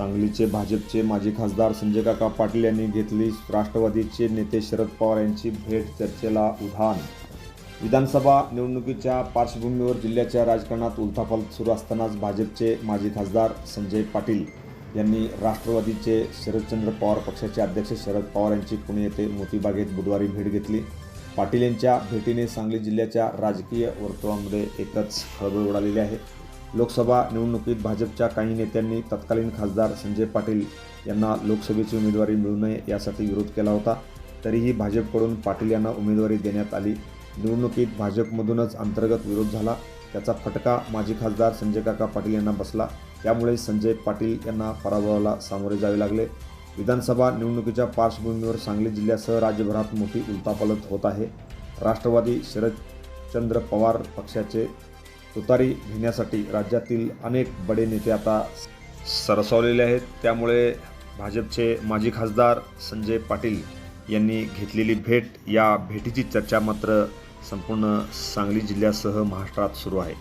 सांगलीचे भाजपचे माजी खासदार संजय काका पाटील यांनी घेतली. राष्ट्रवादीचे नेते शरद पवार यांची भेट चर्चेला उधाण. विधानसभा निवडणुकीच्या पार्श्वभूमीवर जिल्ह्याच्या राजकारणात उलथापाल सुरू असतानाच भाजपचे माजी खासदार संजय पाटील यांनी राष्ट्रवादीचे शरदचंद्र पवार पक्षाचे अध्यक्ष शरद पवार यांची पुणे येथे मोतीबागेत बुधवारी भेट घेतली. पाटील यांच्या भेटीने सांगली जिल्ह्याच्या राजकीय वर्तुळामध्ये एकच खळबळ उडालेली आहे. लोकसभा निवडणुकीत भाजपच्या काही नेत्यांनी तत्कालीन खासदार संजय पाटील यांना लोकसभेची उमेदवारी मिळू नये यासाठी विरोध केला होता. तरीही भाजपकडून पाटील यांना उमेदवारी देण्यात आली. निवडणुकीत भाजपमधूनच अंतर्गत विरोध झाला. त्याचा फटका माजी खासदार संजय काका पाटील यांना बसला. त्यामुळे संजय पाटील यांना पराभवाला सामोरे जावे लागले. विधानसभा निवडणुकीच्या पार्श्वभूमीवर सांगली जिल्ह्यासह राज्यभरात मोठी उलथापालथ होत आहे. राष्ट्रवादी शरदचंद्र पवार पक्षाचे तुतारी घेण्यासाठी राज्यातील अनेक बडे नेते आता सरसावलेले आहेत. त्यामुळे भाजपचे माजी खासदार संजय पाटील यांनी घेतलेली भेट या भेटीची चर्चा मात्र संपूर्ण सांगली जिल्ह्यासह महाराष्ट्रात सुरू आहे.